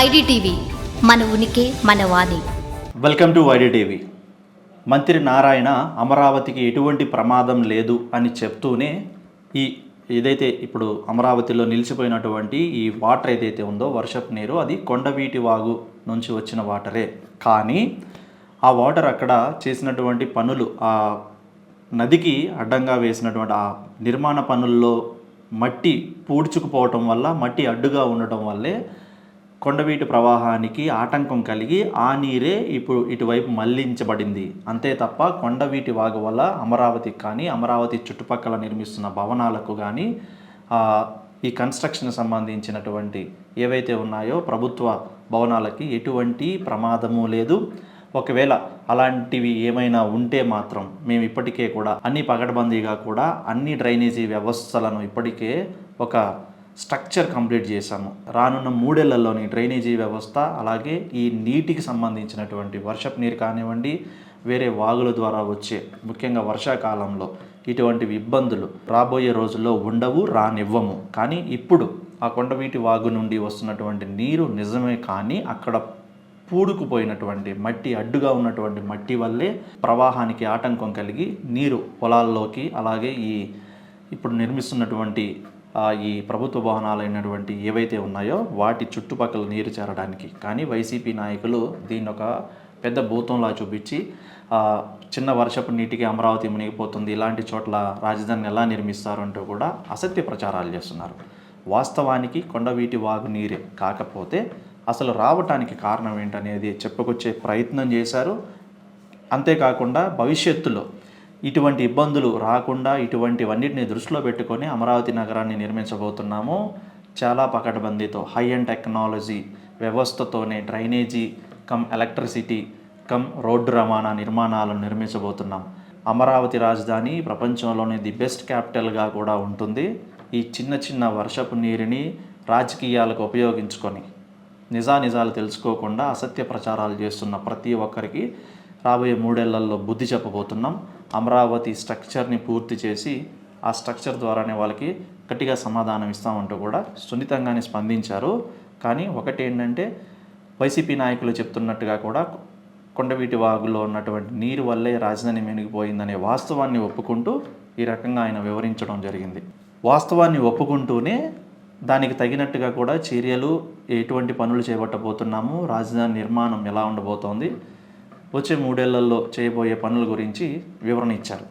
IDTV మన ఉనికి మన వాణి. Welcome to IDTV. మంత్రి నారాయణ అమరావతికి ఎటువంటి ప్రమాదం లేదు అని చెప్తూనే ఈ ఏదైతే ఇప్పుడు అమరావతిలో నిలిచిపోయినటువంటి ఈ వాటర్ ఏదైతే ఉందో వర్షపు నీరు అది కొండవీటి వాగు నుంచి వచ్చిన వాటరే. కానీ ఆ వాటర్ అక్కడ చేసినటువంటి పనులు ఆ నదికి అడ్డంగా వేసినటువంటి ఆ నిర్మాణ పనుల్లో మట్టి పూడ్చుకుపోవటం వల్ల మట్టి అడ్డుగా ఉండటం వల్లే కొండవీటి ప్రవాహానికి ఆటంకం కలిగి ఆ నీరే ఇప్పుడు ఇటువైపు మళ్ళించబడింది. అంతే తప్ప కొండవీటి వాగు వల్ల అమరావతికి కానీ అమరావతి చుట్టుపక్కల నిర్మిస్తున్న భవనాలకు కానీ ఈ కన్స్ట్రక్షన్ సంబంధించినటువంటి ఏవైతే ఉన్నాయో ప్రభుత్వ భవనాలకి ఎటువంటి ప్రమాదము లేదు. ఒకవేళ అలాంటివి ఏమైనా ఉంటే మాత్రం మేము ఇప్పటికే కూడా అన్ని పగడబందీగా కూడా అన్ని డ్రైనేజీ వ్యవస్థలను ఇప్పటికే ఒక స్ట్రక్చర్ కంప్లీట్ చేశాము. రానున్న మూడేళ్ళలోని డ్రైనేజీ వ్యవస్థ అలాగే ఈ నీటికి సంబంధించినటువంటి వర్షపు నీరు కానివ్వండి వేరే వాగుల ద్వారా వచ్చే ముఖ్యంగా వర్షాకాలంలో ఇటువంటి ఇబ్బందులు రాబోయే రోజుల్లో ఉండవు రానివ్వము. కానీ ఇప్పుడు ఆ కొండవీటి వాగు నుండి వస్తున్నటువంటి నీరు నిజమే కానీ అక్కడ పూడుకుపోయినటువంటి మట్టి అడ్డుగా ఉన్నటువంటి మట్టి వల్లే ప్రవాహానికి ఆటంకం కలిగి నీరు పొలాల్లోకి అలాగే ఈ ఇప్పుడు నిర్మిస్తున్నటువంటి ఈ ప్రభుత్వ భవనాలైనటువంటి ఏవైతే ఉన్నాయో వాటి చుట్టుపక్కల నీరు చేరడానికి. కానీ వైసీపీ నాయకులు దీన్ని ఒక పెద్ద భూతంలా చూపించి చిన్న వర్షపు నీటికి అమరావతి మునిగిపోతుంది ఇలాంటి చోట్ల రాజధానిని ఎలా నిర్మిస్తారు అంటూ కూడా అసత్య ప్రచారాలు చేస్తున్నారు. వాస్తవానికి కొండవీటి వాగు నీరే కాకపోతే అసలు రావటానికి కారణం ఏంటనేది చెప్పుకొచ్చే ప్రయత్నం చేశారు. అంతేకాకుండా భవిష్యత్తులో ఇటువంటి ఇబ్బందులు రాకుండా ఇటువంటివన్నిటిని దృష్టిలో పెట్టుకొని అమరావతి నగరాన్ని నిర్మించబోతున్నాము. చాలా పకడ్బందీతో high and technology వ్యవస్థతోనే drainage cum electricity cum road రవాణా నిర్మాణాలను నిర్మించబోతున్నాం. అమరావతి రాజధాని ప్రపంచంలోనే ది బెస్ట్ క్యాపిటల్గా కూడా ఉంటుంది. ఈ చిన్న చిన్న వర్షపు నీరుని రాజకీయాలకు ఉపయోగించుకొని నిజానిజాలు తెలుసుకోకుండా అసత్య ప్రచారాలు చేస్తున్న ప్రతి ఒక్కరికి రాబోయే మూడేళ్ళలో బుద్ధి చెప్పబోతున్నాం. అమరావతి స్ట్రక్చర్ని పూర్తి చేసి ఆ స్ట్రక్చర్ ద్వారానే వాళ్ళకి గట్టిగా సమాధానం ఇస్తామంటూ కూడా సున్నితంగానే స్పందించారు. కానీ ఒకటి ఏంటంటే వైసీపీ నాయకులు చెప్తున్నట్టుగా కూడా కొండవీటి వాగులో ఉన్నటువంటి నీరు వల్లే రాజధాని మెనిగిపోయిందనే వాస్తవాన్ని ఒప్పుకుంటూ ఈ రకంగా ఆయన వివరించడం జరిగింది. వాస్తవాన్ని ఒప్పుకుంటూనే దానికి తగినట్టుగా కూడా చర్యలు ఎటువంటి పనులు చేపట్టబోతున్నాము రాజధాని నిర్మాణం ఎలా ఉండబోతోంది వచ్చే మూడేళ్ళలో చేయబోయే పనుల గురించి వివరణ ఇచ్చారు.